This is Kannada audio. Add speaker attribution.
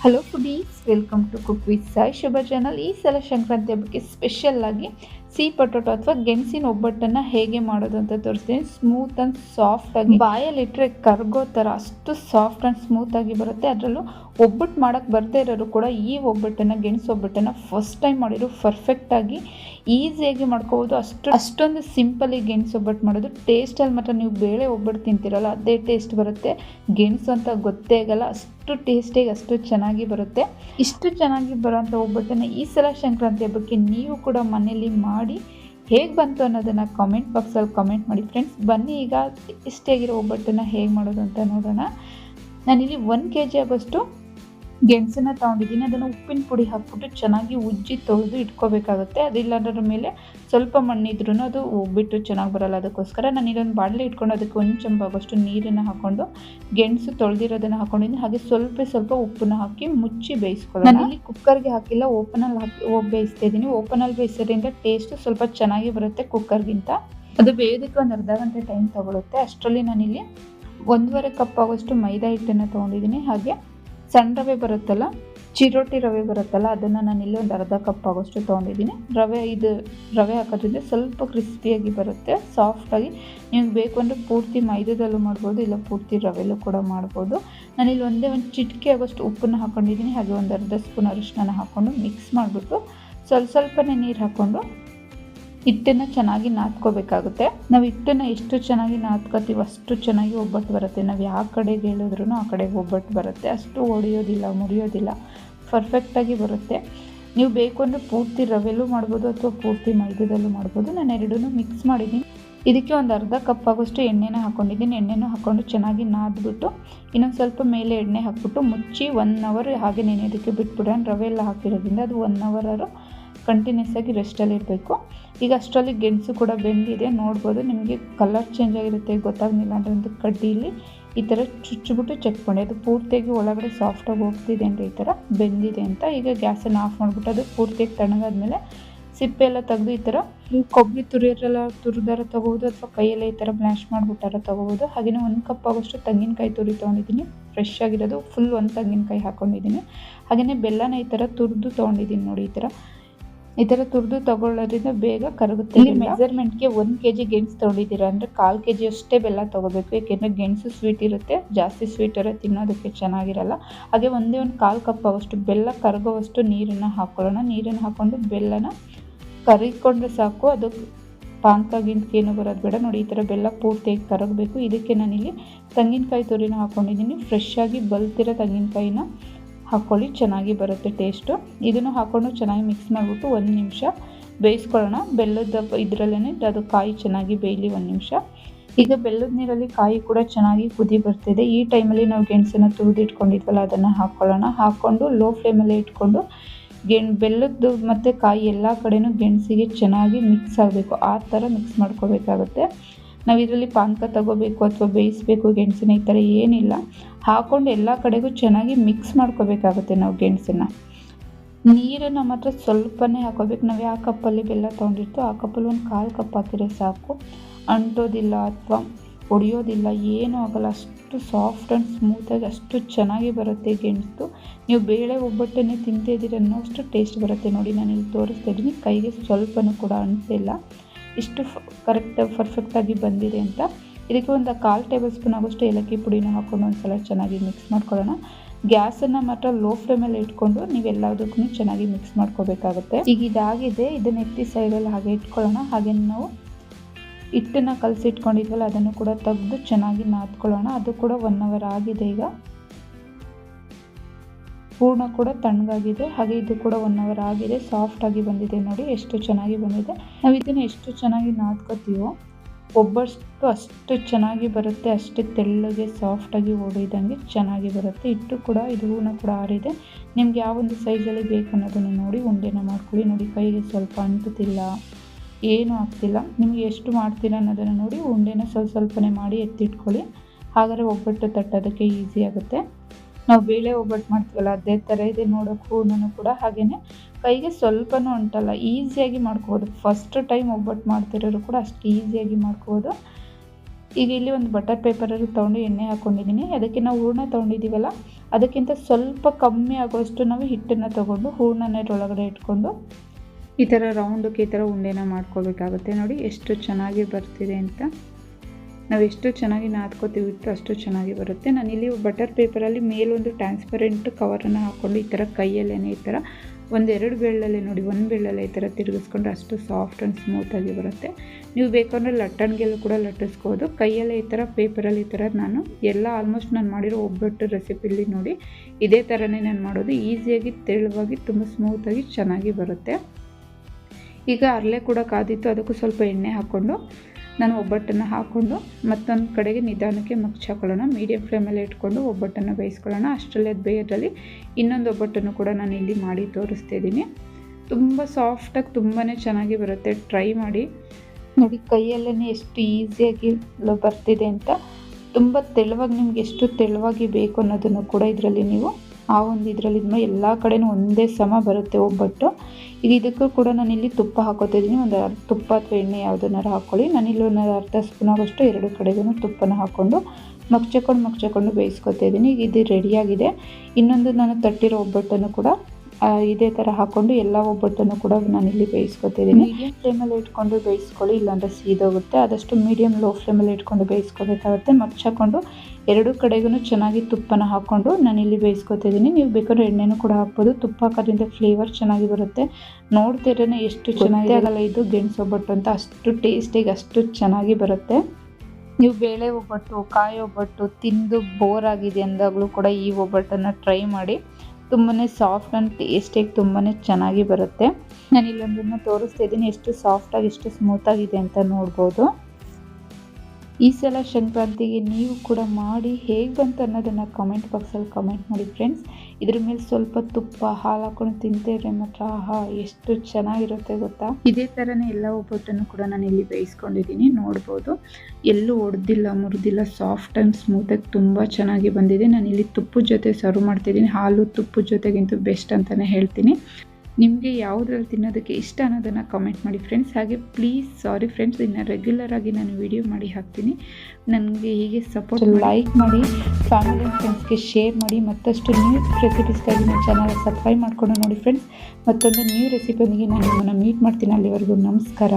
Speaker 1: Hello foodies welcome to cook with Sai Shubha channel ಈ ಸಲ ಸಂಕ್ರಾಂತಿ ಹಬ್ಬಕ್ಕೆ ಸ್ಪೆಷಲ್ ಆಗಿ ಸಿಹಿ ಪೊಟೊಟೊ ಅಥವಾ ಗೆಣಸಿನ ಒಬ್ಬಟ್ಟನ್ನು ಹೇಗೆ ಮಾಡೋದು ಅಂತ ತೋರಿಸ್ತೀನಿ. ಸ್ಮೂತ್ ಅಂಡ್ ಸಾಫ್ಟ್ ಆಗಿ ಬಾಯಲ್ಲಿಟ್ಟರೆ ಕರ್ಗೋ ಥರ ಅಷ್ಟು ಸಾಫ್ಟ್ ಆ್ಯಂಡ್ ಸ್ಮೂತ್ ಆಗಿ ಬರುತ್ತೆ. ಅದರಲ್ಲೂ ಒಬ್ಬಟ್ಟು ಮಾಡೋಕ್ಕೆ ಬರದೇ ಇರೋರು ಕೂಡ ಈ ಒಬ್ಬಟ್ಟನ್ನು, ಗೆಣಸು ಒಬ್ಬಟ್ಟನ್ನು ಫಸ್ಟ್ ಟೈಮ್ ಮಾಡಿದ್ರು ಪರ್ಫೆಕ್ಟ್ ಆಗಿ ಈಸಿಯಾಗಿ ಮಾಡ್ಕೋಬೋದು. ಅಷ್ಟು, ಅಷ್ಟೊಂದು ಸಿಂಪಲ್ ಗೆಣಸು ಒಬ್ಬಟ್ಟು ಮಾಡೋದು. ಟೇಸ್ಟಲ್ಲಿ ಮಾತ್ರ ನೀವು ಬೇಳೆ ಒಬ್ಬಟ್ಟು ತಿಂತಿರಲ್ಲ, ಅದೇ ಟೇಸ್ಟ್ ಬರುತ್ತೆ. ಗೆಣಸು ಅಂತ ಗೊತ್ತೇ ಆಗಲ್ಲ, ಅಷ್ಟು ಟೇಸ್ಟಿಗೆ ಅಷ್ಟು ಚೆನ್ನಾಗಿ ಬರುತ್ತೆ. ಇಷ್ಟು ಚೆನ್ನಾಗಿ ಬರೋಂಥ ಒಬ್ಬಟ್ಟನ್ನು ಈ ಸಲ ಸಂಕ್ರಾಂತಿ ಹಬ್ಬಕ್ಕೆ ನೀವು ಕೂಡ ಮನೇಲಿ ಮಾಡಿ ಹೇಗೆ ಬಂತು ಅನ್ನೋದನ್ನು ಕಾಮೆಂಟ್ ಬಾಕ್ಸಲ್ಲಿ ಕಾಮೆಂಟ್ ಮಾಡಿ. ಫ್ರೆಂಡ್ಸ್ ಬನ್ನಿ ಈಗ ಇಷ್ಟಾಗಿರೋ ಒಬ್ಬಟ್ಟನ್ನು ಹೇಗೆ ಮಾಡೋದು ಅಂತ ನೋಡೋಣ. ನಾನಿಲ್ಲಿ ಒನ್ ಕೆ ಜಿ ಆಗೋಷ್ಟು ಗೆಣಸನ್ನ ತೊಗೊಂಡಿದ್ದೀನಿ. ಅದನ್ನು ಉಪ್ಪಿನ ಪುಡಿ ಹಾಕ್ಬಿಟ್ಟು ಚೆನ್ನಾಗಿ ಉಜ್ಜಿ ತೊಳೆದು ಇಟ್ಕೋಬೇಕಾಗುತ್ತೆ. ಅದಿಲ್ಲದ್ರ ಮೇಲೆ ಸ್ವಲ್ಪ ಮಣ್ಣಿದ್ರೂ ಅದು ಹೋಗ್ಬಿಟ್ಟು ಚೆನ್ನಾಗಿ ಬರಲ್ಲ. ಅದಕ್ಕೋಸ್ಕರ ನಾನು ಇದೊಂದು ಬಾಣಲೆ ಇಟ್ಕೊಂಡು ಅದಕ್ಕೆ ಒಂದು ಚಂಬಾಗುವಷ್ಟು ನೀರನ್ನು ಹಾಕ್ಕೊಂಡು ಗೆಣಸು ತೊಳೆದಿರೋದನ್ನು ಹಾಕೊಂಡಿದ್ದೀನಿ. ಹಾಗೆ ಸ್ವಲ್ಪ ಸ್ವಲ್ಪ ಉಪ್ಪನ್ನು ಹಾಕಿ ಮುಚ್ಚಿ ಬೇಯಿಸ್ಕೊಳ್ಳೋಣ. ನಾನು ಇಲ್ಲಿ ಕುಕ್ಕರ್ಗೆ ಹಾಕಿಲ್ಲ ಓಪನಲ್ಲಿ ಹಾಕಿ ಬೇಯಿಸ್ತಾ ಇದ್ದೀನಿ. ಓಪನಲ್ಲಿ ಬೇಯಿಸೋದ್ರಿಂದ ಟೇಸ್ಟು ಸ್ವಲ್ಪ ಚೆನ್ನಾಗಿ ಬರುತ್ತೆ ಕುಕ್ಕರ್ಗಿಂತ ಅದು ಬೇಯೋದಕ್ಕೆ ಒಂದು ಅರ್ಧ ಗಂಟೆ ಟೈಮ್ ತೊಗೊಳುತ್ತೆ. ಅಷ್ಟರಲ್ಲಿ ನಾನಿಲ್ಲಿ ಒಂದೂವರೆ ಕಪ್ ಆಗೋಷ್ಟು ಮೈದಾ ಹಿಟ್ಟನ್ನು ತೊಗೊಂಡಿದ್ದೀನಿ. ಹಾಗೆ ಸಣ್ಣ ರವೆ ಬರುತ್ತಲ್ಲ, ಚಿರೋಟಿ ರವೆ ಬರುತ್ತಲ್ಲ, ಅದನ್ನು ನಾನು ಇಲ್ಲಿ ಒಂದು ಅರ್ಧ ಕಪ್ ಆಗೋಷ್ಟು ತೊಗೊಂಡಿದ್ದೀನಿ. ರವೆ ಇದು ರವೆ ಹಾಕೋದ್ರಿಂದ ಸ್ವಲ್ಪ ಕ್ರಿಸ್ಪಿಯಾಗಿ ಬರುತ್ತೆ ಸಾಫ್ಟಾಗಿ ನಿಮ್ಗೆ ಬೇಕು ಅಂದರೆ ಪೂರ್ತಿ ಮೈದಾದಲ್ಲೂ ಮಾಡ್ಬೋದು, ಇಲ್ಲ ಪೂರ್ತಿ ರವೆಲ್ಲೂ ಕೂಡ ಮಾಡ್ಬೋದು. ನಾನಿಲ್ಲಿ ಒಂದೇ ಒಂದು ಚಿಟಿಕೆ ಆಗೋಷ್ಟು ಉಪ್ಪನ್ನು ಹಾಕ್ಕೊಂಡಿದ್ದೀನಿ ಹಾಗೆ ಒಂದು ಅರ್ಧ ಸ್ಪೂನ್ ಅರಿಶಿನ ಹಾಕ್ಕೊಂಡು ಮಿಕ್ಸ್ ಮಾಡಿಬಿಟ್ಟು ಸ್ವಲ್ಪ ಸ್ವಲ್ಪನೇ ನೀರು ಹಾಕ್ಕೊಂಡು ಹಿಟ್ಟನ್ನು ಚೆನ್ನಾಗಿ ನಾದ್ಕೋಬೇಕಾಗುತ್ತೆ. ನಾವು ಹಿಟ್ಟನ್ನು ಎಷ್ಟು ಚೆನ್ನಾಗಿ ನಾದ್ಕೋತೀವಿ ಅಷ್ಟು ಚೆನ್ನಾಗಿ ಒಬ್ಬಟ್ಟು ಬರುತ್ತೆ. ನಾವು ಯಾವ ಕಡೆಗೆ ಹೇಳಿದ್ರು ಆ ಕಡೆಗೆ ಒಬ್ಬಟ್ಟು ಬರುತ್ತೆ. ಅಷ್ಟು ಒಡೆಯೋದಿಲ್ಲ, ಮುರಿಯೋದಿಲ್ಲ. ಪರ್ಫೆಕ್ಟಾಗಿ ಬರುತ್ತೆ. ನೀವು ಬೇಕು ಅಂದರೆ ಪೂರ್ತಿ ರವೆಲ್ಲೂ ಮಾಡ್ಬೋದು ಅಥವಾ ಪೂರ್ತಿ ಮೈದಾದಲ್ಲೂ ಮಾಡ್ಬೋದು. ನಾನು ಎರಡೂ ಮಿಕ್ಸ್ ಮಾಡಿದ್ದೀನಿ. ಇದಕ್ಕೆ ಒಂದು ಅರ್ಧ ಕಪ್ ಆಗೋಷ್ಟು ಎಣ್ಣೆನ ಹಾಕ್ಕೊಂಡಿದ್ದೀನಿ ಎಣ್ಣೆನೂ ಹಾಕ್ಕೊಂಡು ಚೆನ್ನಾಗಿ ನಾದ್ಬಿಟ್ಟು, ಇನ್ನೊಂದು ಸ್ವಲ್ಪ ಮೇಲೆ ಎಣ್ಣೆ ಹಾಕ್ಬಿಟ್ಟು ಮುಚ್ಚಿ ಒನ್ ಅವರ್ ಹಾಗೆ ನೆನೆಯೋದಕ್ಕೆ ಬಿಟ್ಬಿಡೋಣ. ರವೆ ಎಲ್ಲ ಹಾಕಿರೋದ್ರಿಂದ ಅದು ಒನ್ ಅವರಾರು ಕಂಟಿನ್ಯೂಸ್ ಆಗಿ ರೆಸ್ಟಲ್ಲಿ ಇರಬೇಕು. ಈಗ ಅಷ್ಟರಲ್ಲಿ ಗೆಣಸು ಕೂಡ ಬೆಂದಿದೆ, ನೋಡ್ಬೋದು. ನಿಮಗೆ ಕಲರ್ ಚೇಂಜ್ ಆಗಿರುತ್ತೆ, ಗೊತ್ತಾಗಲಿಲ್ಲ ಅಂದರೆ ಒಂದು ಕಡ್ಡಿಲಿ ಈ ಥರ ಚುಚ್ಚಿಬಿಟ್ಟು ಚೆಕ್ ಮಾಡಿ. ಅದು ಪೂರ್ತಿಯಾಗಿ ಒಳಗಡೆ ಸಾಫ್ಟಾಗಿ ಹೋಗ್ತಿದೆ ಅಂದರೆ ಈ ಥರ ಬೆಂದಿದೆ ಅಂತ. ಈಗ ಗ್ಯಾಸನ್ನು ಆಫ್ ಮಾಡಿಬಿಟ್ಟು ಅದು ಪೂರ್ತಿಯಾಗಿ ತಣ್ಣಗಾದ್ಮೇಲೆ ಸಿಪ್ಪೆ ಎಲ್ಲ ತೆಗೆದು ಈ ಥರ ಕೊಬ್ಬರಿ ತುರಿಯರೆಲ್ಲ ತುರಿದಾರ ತೊಗೋಬೋದು, ಅಥವಾ ಕೈಯಲ್ಲೇ ಈ ಥರ ಬ್ಲ್ಯಾಶ್ ಮಾಡಿಬಿಟ್ಟಾರ ತೊಗೋಬೋದು. ಹಾಗೆಯೇ ಒಂದು ಕಪ್ ಆಗೋಷ್ಟು ತೆಂಗಿನಕಾಯಿ ತುರಿ ತೊಗೊಂಡಿದ್ದೀನಿ. ಫ್ರೆಶ್ ಆಗಿರೋದು ಫುಲ್ ಒಂದು ತೆಂಗಿನಕಾಯಿ ಹಾಕ್ಕೊಂಡಿದ್ದೀನಿ ಹಾಗೆಯೇ ಬೆಲ್ಲನ ಈ ಥರ ತುರಿದು ತೊಗೊಂಡಿದ್ದೀನಿ ನೋಡಿ ಈ ಥರ ಈ ಥರ ತುರಿದು ತಗೊಳ್ಳೋದ್ರಿಂದ ಬೇಗ ಕರಗುತ್ತೆ. ಇಲ್ಲಿ ಮೆಜರ್ಮೆಂಟ್ಗೆ ಒಂದು ಕೆ ಜಿ ಗೆಣಸು ತೊಗೊಂಡಿದ್ದೀರಾ ಅಂದರೆ ಕಾಲು ಕೆ ಜಿ ಅಷ್ಟೇ ಬೆಲ್ಲ ತೊಗೋಬೇಕು. ಏಕೆಂದರೆ ಗೆಣಸು ಸ್ವೀಟ್ ಇರುತ್ತೆ ಜಾಸ್ತಿ ಸ್ವೀಟ್ ಇರೋ ತಿನ್ನೋದಕ್ಕೆ ಚೆನ್ನಾಗಿರಲ್ಲ. ಹಾಗೆ ಒಂದೇ ಒಂದು ಕಾಲು ಕಪ್ ಆಗೋಷ್ಟು ಬೆಲ್ಲ ಕರಗೋವಷ್ಟು ನೀರನ್ನು ಹಾಕ್ಕೊಳ್ಳೋಣ ನೀರನ್ನು ಹಾಕ್ಕೊಂಡು ಬೆಲ್ಲನ ಕರಿಕೊಂಡ್ರೆ ಸಾಕು. ಅದು ಪಾನ್ಕ ಗಿಂತ್ಕ ಏನು ಬರೋದು ಬೇಡ. ನೋಡಿ ಈ ಥರ ಬೆಲ್ಲ ಪೂರ್ತಿಯಾಗಿ ಕರಗಬೇಕು. ಇದಕ್ಕೆ ನಾನಿಲ್ಲಿ ತೆಂಗಿನಕಾಯಿ ತುರಿನ ಹಾಕ್ಕೊಂಡಿದ್ದೀನಿ ಫ್ರೆಶ್ ಆಗಿ ಬಲ್ತಿರೋ ತೆಂಗಿನಕಾಯಿನ ಹಾಕ್ಕೊಳ್ಳಿ, ಚೆನ್ನಾಗಿ ಬರುತ್ತೆ ಟೇಸ್ಟು ಇದನ್ನು ಹಾಕ್ಕೊಂಡು ಚೆನ್ನಾಗಿ ಮಿಕ್ಸ್ ಮಾಡಿಬಿಟ್ಟು ಒಂದು ನಿಮಿಷ ಬೇಯಿಸ್ಕೊಳ್ಳೋಣ. ಬೆಲ್ಲದ ಇದರಲ್ಲೇ ಅದು ಕಾಯಿ ಚೆನ್ನಾಗಿ ಬೇಯಲಿ ಒಂದು ನಿಮಿಷ. ಈಗ ಬೆಲ್ಲದ ನೀರಲ್ಲಿ ಕಾಯಿ ಕೂಡ ಚೆನ್ನಾಗಿ ಕುದಿ ಬರ್ತಿದೆ. ಈ ಟೈಮಲ್ಲಿ ನಾವು ಗೆಣಸನ್ನು ತುರಿದಿಟ್ಕೊಂಡಿದ್ವಲ್ಲ, ಅದನ್ನು ಹಾಕ್ಕೊಳ್ಳೋಣ. ಹಾಕ್ಕೊಂಡು ಲೋ ಫ್ಲೇಮಲ್ಲೇ ಇಟ್ಕೊಂಡು ಗೆಣ್, ಬೆಲ್ಲದ್ದು ಮತ್ತು ಕಾಯಿ ಎಲ್ಲ ಕಡೆನೂ ಗೆಣಸಿಗೆ ಚೆನ್ನಾಗಿ ಮಿಕ್ಸ್ ಆಗಬೇಕು. ಆ ಥರ ಮಿಕ್ಸ್ ಮಾಡ್ಕೋಬೇಕಾಗುತ್ತೆ. ನಾವು ಇದರಲ್ಲಿ ಪಾನಕ ತಗೋಬೇಕು ಅಥವಾ ಬೇಯಿಸಬೇಕು ಗೆಣಸಿನ ಈ ಥರ ಏನಿಲ್ಲ. ಹಾಕ್ಕೊಂಡು ಎಲ್ಲ ಕಡೆಗೂ ಚೆನ್ನಾಗಿ ಮಿಕ್ಸ್ ಮಾಡ್ಕೋಬೇಕಾಗುತ್ತೆ ನಾವು ಗೆಣಸನ್ನು. ನೀರನ್ನು ಮಾತ್ರ ಸ್ವಲ್ಪನೇ ಹಾಕೋಬೇಕು. ನಾವು ಯಾವ ಕಪ್ಪಲ್ಲಿ ಬೆಲ್ಲ ತೊಗೊಂಡಿರ್ತೋ ಆ ಕಪ್ಪಲ್ಲಿ ಒಂದು ಕಾಲು ಕಪ್ ಹಾಕಿದ್ರೆ ಸಾಕು. ಅಂಟೋದಿಲ್ಲ ಅಥವಾ ಒಡೆಯೋದಿಲ್ಲ, ಏನೂ ಆಗಲ್ಲ. ಅಷ್ಟು ಸಾಫ್ಟ್ ಆ್ಯಂಡ್ ಸ್ಮೂತಾಗಿ ಅಷ್ಟು ಚೆನ್ನಾಗಿ ಬರುತ್ತೆ ಗೆಣಸು. ನೀವು ಬೇಳೆ ಒಬ್ಬಟ್ಟನ್ನೇ ತಿಂತಿದ್ದೀರ ಅನ್ನೋಷ್ಟು ಟೇಸ್ಟ್ ಬರುತ್ತೆ ನೋಡಿ. ನಾನು ಇಲ್ಲಿ ತೋರಿಸ್ತಾ ಇದ್ದೀನಿ. ಕೈಗೆ ಸ್ವಲ್ಪನೂ ಕೂಡ ಅಂಟಿಲ್ಲ. ಇಷ್ಟು ಕರೆಕ್ಟಾಗಿ ಪರ್ಫೆಕ್ಟಾಗಿ ಬಂದಿದೆ ಅಂತ. ಇದಕ್ಕೆ ಒಂದು ಕಾಲು ಟೇಬಲ್ ಸ್ಪೂನ್ ಆಗೋಷ್ಟು ಏಲಕ್ಕಿ ಪುಡಿನ ಹಾಕ್ಕೊಂಡು ಒಂದ್ಸಲ ಚೆನ್ನಾಗಿ ಮಿಕ್ಸ್ ಮಾಡ್ಕೊಳ್ಳೋಣ. ಗ್ಯಾಸನ್ನು ಮಾತ್ರ ಲೋ ಫ್ಲೇಮಲ್ಲಿ ಇಟ್ಕೊಂಡು ನೀವೆಲ್ಲದಕ್ಕೂ ಚೆನ್ನಾಗಿ ಮಿಕ್ಸ್ ಮಾಡ್ಕೋಬೇಕಾಗುತ್ತೆ. ಈಗ ಇದಾಗಿದೆ, ಇದನ್ನು ಎತ್ತಿ ಸೈಡಲ್ಲಿ ಹಾಗೆ ಇಟ್ಕೊಳ್ಳೋಣ. ಹಾಗೆ ನಾವು ಹಿಟ್ಟನ್ನು ಕಲಸಿ ಇಟ್ಕೊಂಡಿದ್ವಲ್ಲ ಅದನ್ನು ಕೂಡ ತೆಗೆದು ಚೆನ್ನಾಗಿ ನಾದ್ಕೊಳ್ಳೋಣ. ಅದು ಕೂಡ ಒನ್ ಅವರ್ ಆಗಿದೆ ಈಗ. ಪೂರ್ಣ ಕೂಡ ತಣ್ಣಗಾಗಿದೆ. ಹಾಗೆ ಇದು ಕೂಡ ಒನ್ ಅವರ್ ಆಗಿದೆ. ಸಾಫ್ಟ್ ಆಗಿ ಬಂದಿದೆ ನೋಡಿ, ಎಷ್ಟು ಚೆನ್ನಾಗಿ ಬಂದಿದೆ. ನಾವು ಇದನ್ನು ಎಷ್ಟು ಚೆನ್ನಾಗಿ ನಾದ್ಕೋತೀವೋ, ಒಬ್ಬಷ್ಟು ಅಷ್ಟು ಚೆನ್ನಾಗಿ ಬರುತ್ತೆ, ಅಷ್ಟು ತೆಳ್ಳಗೆ ಸಾಫ್ಟಾಗಿ ಓಡಿದಂಗೆ ಚೆನ್ನಾಗಿ ಬರುತ್ತೆ. ಇಟ್ಟು ಕೂಡ, ಇದು ಹೂರ್ಣ ಕೂಡ ಆರಿದೆ. ನಿಮ್ಗೆ ಯಾವೊಂದು ಸೈಜಲ್ಲಿ ಬೇಕು ಅನ್ನೋದನ್ನು ನೋಡಿ ಉಂಡೆನ ಮಾಡ್ಕೊಳ್ಳಿ. ನೋಡಿ, ಕೈಗೆ ಸ್ವಲ್ಪ ಅಂಟುತ್ತಿಲ್ಲ, ಏನೂ ಆಗ್ತಿಲ್ಲ. ನಿಮಗೆ ಎಷ್ಟು ಮಾಡ್ತೀರ ಅನ್ನೋದನ್ನು ನೋಡಿ, ಉಂಡೆನ ಸ್ವಲ್ಪ ಸ್ವಲ್ಪನೇ ಮಾಡಿ ಎತ್ತಿಟ್ಕೊಳ್ಳಿ. ಹಾಗಾದರೆ ಒಬ್ಬಟ್ಟು ತಟ್ಟೋದಕ್ಕೆ ಈಸಿ ಆಗುತ್ತೆ. ನಾವು ಬೇಳೆ ಒಬ್ಬಟ್ಟು ಮಾಡ್ತೀವಲ್ಲ, ಅದೇ ಥರ ಇದೆ ನೋಡೋಕ್ಕೂ ಕೂಡ ಹಾಗೆಯೇ ಕೈಗೆ ಸ್ವಲ್ಪನೂ ಅಂಟಲ್ಲ ಈಸಿಯಾಗಿ ಮಾಡ್ಕೋಬೋದು. ಫಸ್ಟ್ ಟೈಮ್ ಒಬ್ಬಟ್ಟು ಮಾಡ್ತಿರೋರು ಕೂಡ ಅಷ್ಟು ಈಸಿಯಾಗಿ ಮಾಡ್ಕೋಬೋದು. ಈಗ ಇಲ್ಲಿ ಒಂದು ಬಟರ್ ಪೇಪರಲ್ಲಿ ತೊಗೊಂಡು ಎಣ್ಣೆ ಹಾಕ್ಕೊಂಡಿದ್ದೀನಿ ಅದಕ್ಕೆ ನಾವು ಹೂರ್ಣ ತೊಗೊಂಡಿದ್ದೀವಲ್ಲ ಅದಕ್ಕಿಂತ ಸ್ವಲ್ಪ ಕಮ್ಮಿ ಆಗೋಷ್ಟು ನಾವು ಹಿಟ್ಟನ್ನು ತಗೊಂಡು ಒಳಗಡೆ ಇಟ್ಕೊಂಡು ಈ ಥರ ರೌಂಡಕ್ಕೆ ಈ ಥರ ಉಂಡೆನ ಮಾಡ್ಕೋಬೇಕಾಗುತ್ತೆ ನೋಡಿ, ಎಷ್ಟು ಚೆನ್ನಾಗಿ ಬರ್ತಿದೆ ಅಂತ. ನಾವು ಎಷ್ಟು ಚೆನ್ನಾಗಿ ನಾದ್ಕೋತೀವಿ ಅಷ್ಟು ಚೆನ್ನಾಗಿ ಬರುತ್ತೆ. ನಾನು ಇಲ್ಲಿ ಬಟರ್ ಪೇಪರಲ್ಲಿ ಮೇಲೊಂದು ಟ್ರಾನ್ಸ್ಪರೆಂಟ್ ಕವರನ್ನು ಹಾಕ್ಕೊಂಡು ಈ ಥರ ಕೈಯಲ್ಲೇ ಈ ಥರ ಒಂದೆರಡು ಬೆಳ್ಳಲ್ಲೇ ನೋಡಿ, ಒಂದು ಬೆಳ್ಳಲ್ಲೇ ಈ ಥರ ತಿರುಗಿಸ್ಕೊಂಡ್ರೆ ಅಷ್ಟು ಸಾಫ್ಟ್ ಆ್ಯಂಡ್ ಸ್ಮೂತಾಗಿ ಬರುತ್ತೆ. ನೀವು ಬೇಕಂದ್ರೆ ಲಟ್ಟಣಿಗೆಲ್ಲೂ ಕೂಡ ಲಟ್ಟಿಸ್ಬೋದು. ಕೈಯಲ್ಲೇ ಈ ಥರ ಪೇಪರಲ್ಲಿ ಈ ಥರ ನಾನು ಎಲ್ಲ ಆಲ್ಮೋಸ್ಟ್ ನಾನು ಮಾಡಿರೋ ಒಬ್ಬಟ್ಟು ರೆಸಿಪಿಲಿ ನೋಡಿ ಇದೇ ಥರನೇ ನಾನು ಮಾಡೋದು. ಈಸಿಯಾಗಿ ತೆಳುವಾಗಿ, ತುಂಬ ಸ್ಮೂತಾಗಿ ಚೆನ್ನಾಗಿ ಬರುತ್ತೆ. ಈಗ ಅರಳೆ ಕೂಡ ಕಾದಿತ್ತು, ಅದಕ್ಕೂ ಸ್ವಲ್ಪ ಎಣ್ಣೆ ಹಾಕ್ಕೊಂಡು ನಾನು ಒಬ್ಬಟ್ಟನ್ನು ಹಾಕ್ಕೊಂಡು ಮತ್ತೊಂದು ಕಡೆಗೆ ನಿಧಾನಕ್ಕೆ ಹಾಕೊಳ್ಳೋಣ ಮೀಡಿಯಂ ಫ್ಲೇಮಲ್ಲಿ ಇಟ್ಕೊಂಡು ಒಬ್ಬಟ್ಟನ್ನು ಬೇಯಿಸ್ಕೊಳ್ಳೋಣ. ಅಷ್ಟರಲ್ಲೇ ಬೇಯೋದ್ರಲ್ಲಿ ಇನ್ನೊಂದು ಒಬ್ಬಟ್ಟನ್ನು ಕೂಡ ನಾನು ಇಲ್ಲಿ ಮಾಡಿ ತೋರಿಸ್ತಾ ಇದ್ದೀನಿ. ತುಂಬ ಸಾಫ್ಟಾಗಿ ತುಂಬಾ ಚೆನ್ನಾಗಿ ಬರುತ್ತೆ. ಟ್ರೈ ಮಾಡಿ. ನೋಡಿ ಕೈಯಲ್ಲೇ ಎಷ್ಟು ಈಸಿಯಾಗಿ ಬರ್ತಿದೆ ಅಂತ. ತುಂಬ ತೆಳುವಾಗಿ, ನಿಮ್ಗೆ ಎಷ್ಟು ತೆಳುವಾಗಿ ಬೇಕು ಅನ್ನೋದನ್ನು ಕೂಡ ಇದರಲ್ಲಿ ನೀವು ಆ ಒಂದು ಇದರಲ್ಲಿ ಎಲ್ಲ ಕಡೆನೂ ಒಂದೇ ಸಮ ಬರುತ್ತೆ ಒಬ್ಬಟ್ಟು. ಈಗ ಇದಕ್ಕೂ ಕೂಡ ನಾನಿಲ್ಲಿ ತುಪ್ಪ ಹಾಕೋತಿದ್ದೀನಿ ಒಂದು ತುಪ್ಪ ಅಥವಾ ಎಣ್ಣೆ ಯಾವುದನ್ನಾರು ಹಾಕ್ಕೊಳ್ಳಿ ನಾನಿಲ್ಲಿ ಒಂದು ಅರ್ಧ ಸ್ಪೂನ್ ಆಗೋಷ್ಟು ಎರಡು ಕಡೆಗೂ ತುಪ್ಪನ ಹಾಕ್ಕೊಂಡು ಮಗ್ಚಕೊಂಡು ಮಗ್ಚಕೊಂಡು ಬೇಯಿಸ್ಕೊತಾ ಇದ್ದೀನಿ. ಈಗ ಇದು ರೆಡಿಯಾಗಿದೆ ಇನ್ನೊಂದು ನಾನು ತಟ್ಟಿರೋ ಒಬ್ಬಟ್ಟನ್ನು ಕೂಡ ಇದೇ ಥರ ಹಾಕ್ಕೊಂಡು ಎಲ್ಲ ಒಬ್ಬಟ್ಟನ್ನು ಕೂಡ ನಾನಿಲ್ಲಿ ಬೇಯಿಸ್ಕೊತಿದ್ದೀನಿ ಮೀಡಿಯಂ ಫ್ಲೇಮಲ್ಲಿ ಇಟ್ಕೊಂಡು ಬೇಯಿಸ್ಕೊಳ್ಳಿ ಇಲ್ಲಾಂದರೆ ಸೀದೋಗುತ್ತೆ. ಆದಷ್ಟು ಮೀಡಿಯಂ ಲೋ ಫ್ಲೇಮಲ್ಲಿ ಇಟ್ಕೊಂಡು ಬೇಯಿಸ್ಕೋಬೇಕಾಗುತ್ತೆ. ಮಚ್ಚಾಕೊಂಡು ಎರಡು ಕಡೆಗೂ ಚೆನ್ನಾಗಿ ತುಪ್ಪನ ಹಾಕ್ಕೊಂಡು ನಾನಿಲ್ಲಿ ಬೇಯಿಸ್ಕೊತಿದ್ದೀನಿ ನೀವು ಬೇಕಾದ್ರೆ ಎಣ್ಣೆನೂ ಕೂಡ ಹಾಕ್ಬೋದು. ತುಪ್ಪ ಹಾಕೋದ್ರಿಂದ ಫ್ಲೇವರ್ ಚೆನ್ನಾಗಿ ಬರುತ್ತೆ. ನೋಡ್ತಿರೇ ಎಷ್ಟು ಚೆನ್ನಾಗಿ ಆಗಲ್ಲ. ಇದು ಗೆಣಸು ಒಬ್ಬಟ್ಟು ಅಂತ ಅಷ್ಟು ಟೇಸ್ಟಿಗೆ ಅಷ್ಟು ಚೆನ್ನಾಗಿ ಬರುತ್ತೆ. ನೀವು ಬೇಳೆ ಒಬ್ಬಟ್ಟು ಕಾಯಿ ಒಬ್ಬಟ್ಟು ತಿಂದು ಬೋರ್ ಆಗಿದೆ ಅಂದಾಗಲೂ ಕೂಡ ಈ ಒಬ್ಬಟ್ಟನ್ನು ಟ್ರೈ ಮಾಡಿ. ತುಂಬಾ ಸಾಫ್ಟ್ ಆ್ಯಂಡ್ ಟೇಸ್ಟಿಯಾಗಿ ತುಂಬಾ ಚೆನ್ನಾಗಿ ಬರುತ್ತೆ. ನಾನು ಇಲ್ಲೊಂದನ್ನು ತೋರಿಸ್ತಾ ಇದ್ದೀನಿ. ಎಷ್ಟು ಸಾಫ್ಟಾಗಿ ಎಷ್ಟು ಸ್ಮೂತಾಗಿದೆ ಅಂತ ನೋಡ್ಬೋದು. ಈ ಸಲ ಸಂಕ್ರಾಂತಿಗೆ ನೀವು ಕೂಡ ಮಾಡಿ ಹೇಗೆ ಬಂತು ಅನ್ನೋದನ್ನು ಕಮೆಂಟ್ ಬಾಕ್ಸಲ್ಲಿ ಕಮೆಂಟ್ ಮಾಡಿ ಫ್ರೆಂಡ್ಸ್ ಇದ್ರ ಮೇಲೆ ಸ್ವಲ್ಪ ತುಪ್ಪ, ಹಾಲು ಹಾಕೊಂಡು ತಿಂತಿದ್ರೆ ಮಾತ್ರ ಆಹಾ ಎಷ್ಟು ಚೆನ್ನಾಗಿರುತ್ತೆ ಗೊತ್ತಾ? ಇದೇ ಥರನೇ ಎಲ್ಲ ಒಬ್ಬಟ್ಟನ್ನು ಕೂಡ ನಾನು ಇಲ್ಲಿ ಬೇಯಿಸ್ಕೊಂಡಿದ್ದೀನಿ. ನೋಡ್ಬೋದು. ಎಲ್ಲೂ ಒಡೆದಿಲ್ಲ, ಮುರಿದಿಲ್ಲ ಸಾಫ್ಟ್ ಆ್ಯಂಡ್ ಸ್ಮೂತಾಗಿ ತುಂಬ ಚೆನ್ನಾಗಿ ಬಂದಿದೆ. ನಾನು ಇಲ್ಲಿ ತುಪ್ಪದ ಜೊತೆ ಸರ್ವ್ ಮಾಡ್ತಿದ್ದೀನಿ. ಹಾಲು ತುಪ್ಪದ ಜೊತೆಗಿಂತೂ ಬೆಸ್ಟ್ ಅಂತಲೇ ಹೇಳ್ತೀನಿ. ನಿಮಗೆ ಯಾವುದ್ರಲ್ಲಿ ತಿನ್ನೋದಕ್ಕೆ ಇಷ್ಟ ಅನ್ನೋದನ್ನು ಕಮೆಂಟ್ ಮಾಡಿ ಫ್ರೆಂಡ್ಸ್ ಹಾಗೆ ಪ್ಲೀಸ್ ಸಾರಿ ಫ್ರೆಂಡ್ಸ್ ಇನ್ನು ರೆಗ್ಯುಲರ್ ಆಗಿ ನಾನು ವಿಡಿಯೋ ಮಾಡಿ ಹಾಕ್ತೀನಿ. ನನಗೆ ಹೀಗೆ ಸಪೋರ್ಟ್ ಲೈಕ್ ಮಾಡಿ ಫ್ಯಾಮಿಲಿ ಆ್ಯಂಡ್ ಫ್ರೆಂಡ್ಸ್ಗೆ ಶೇರ್ ಮಾಡಿ ಮತ್ತಷ್ಟು ನ್ಯೂ ರೆಸಿಪೀಸ್ಗಾಗಿ ನನ್ನ ಚಾನಲ್ ಸಬ್ಸ್ಕ್ರೈಬ್ ಮಾಡಿಕೊಂಡು ನೋಡಿ ಫ್ರೆಂಡ್ಸ್ ಮತ್ತೊಂದು ನ್ಯೂ ರೆಸಿಪಿಯೊಂದಿಗೆ ನಾನು ನಿಮ್ಮನ್ನು ಮೀಟ್ ಮಾಡ್ತೀನಿ. ಅಲ್ಲಿವರೆಗೂ ನಮಸ್ಕಾರ.